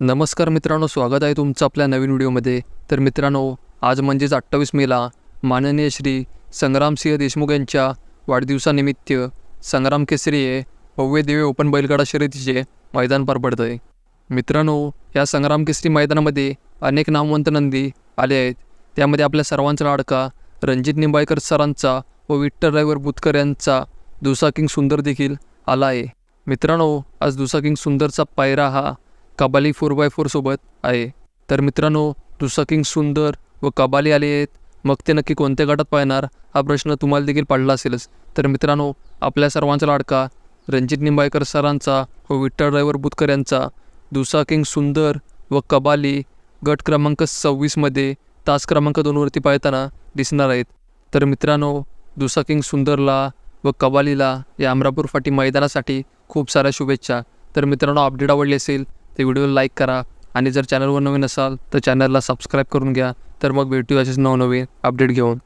नमस्कार मित्रांनो स्वागत आहे तुमचं आपल्या नवीन व्हिडिओमध्ये. तर मित्रांनो आज म्हणजेच अठ्ठावीस मेला माननीय श्री संग्रामसिंह देशमुख यांच्या वाढदिवसानिमित्त संग्राम केसरी हे भव्य दिव्य ओपन बैलगाडा शर्यतीचे मैदान पार पडतं आहे मित्रांनो या संग्राम केसरी मैदानामध्ये अनेक नामवंत नंदी आले आहेत. त्यामध्ये आपल्या सर्वांचा लाडका रणजित निंबाळकर सरांचा व विठ्ठल ड्रायव्हर बुतकर यांचा दुसा किंग सुंदर देखील आला आहे. मित्रांनो आज दुसा किंग सुंदरचा पायरा हा कबाली फोर बाय फोरसोबत आहे. तर मित्रांनो दुसा किंग सुंदर व कबाली आले आहेत. मग ते नक्की कोणत्या गटात पाहणार? हा प्रश्न तुम्हाला देखील पडला असेलच. तर मित्रांनो आपल्या सर्वांचा लाडका रणजित निंबाळकर सरांचा व विठ्ठल ड्रायव्हर बुतकर यांचा दुसा किंग सुंदर व कबाली गट क्रमांक सव्वीसमध्ये तास क्रमांक दोनवरती पाळताना दिसणार आहेत. तर मित्रांनो दुसा किंग सुंदरला व कबालीला या अमरापूर फाटी मैदानासाठी खूप साऱ्या शुभेच्छा. तर मित्रांनो अपडेट आवडली असेल तर व्हिडिओला लाईक करा. आणि जर चॅनलवर नवीन असाल तर चॅनलला सबस्क्राईब करून घ्या. तर मग भेटू असेच नवनवीन अपडेट घेऊन.